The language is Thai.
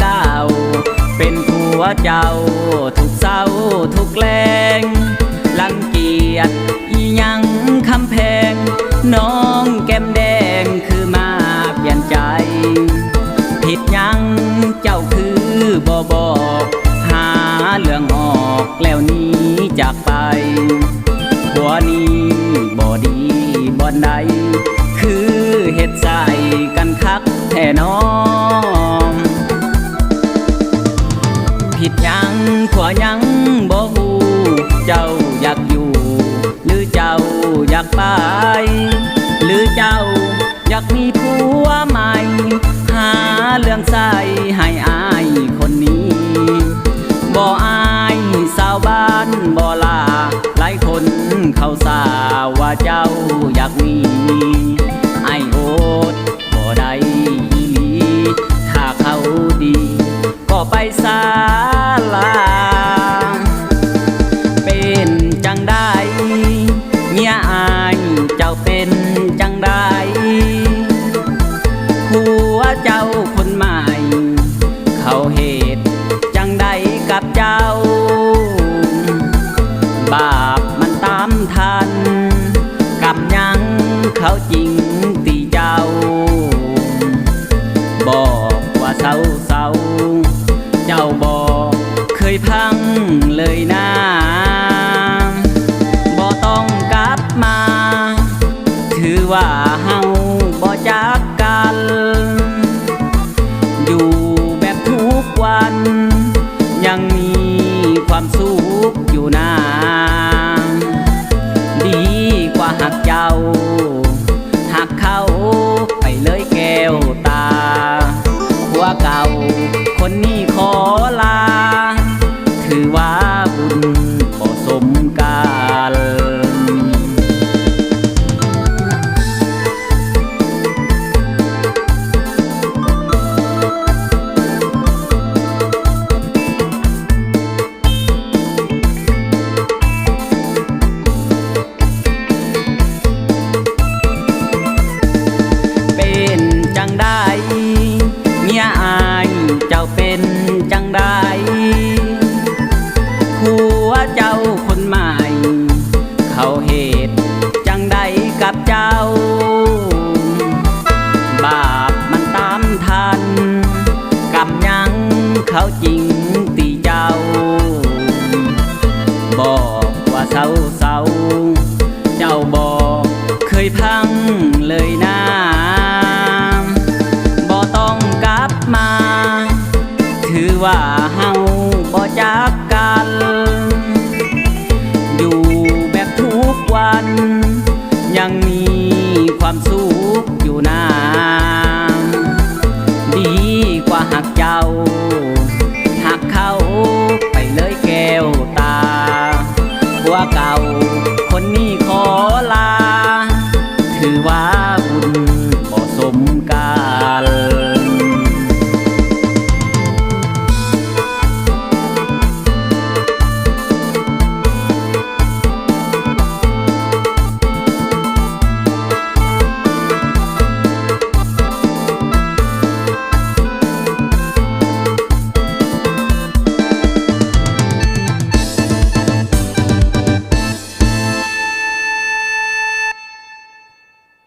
เก่า เป็นผัวเจ้า ทุกเศร้าทุกแรงลังเกียจอียังคำแพง น้องแก้มแดงคือมาเปลี่ยนใจ ผิดยังเจ้าคือบ่บอก หาเรื่องออกแล้วหนี้จากไปหัวนี้บ่ดีบ่ใดคือเฮ็ด ไป หรือเจ้าอยากมีผัวใหม่ หาเรื่องใส่ให้อายคนนี้ บ่อายสาวบ้านบ่ลา หลายคนเขาสาว่าเจ้าอยากมีไอโอดบ่ได้อีลีถ้าเขาดี ก็ไปศาลา เขาจริงตีเจ้า บอกว่าเศร้าเศร้าเจ้าบอกเคยพังเลยนะบ่ต้องกลับมา ถือว่าเฮาบ่จากกัน อยู่แบบทุกวัน ยังมีความสุขอยู่นะ จังได้เมียอายเจ้าเป็นจังได้ผัวเจ้าคนใหม่ เขาเหตุจังได้กับเจ้า บาปมันตามทันกำยังเขาจริง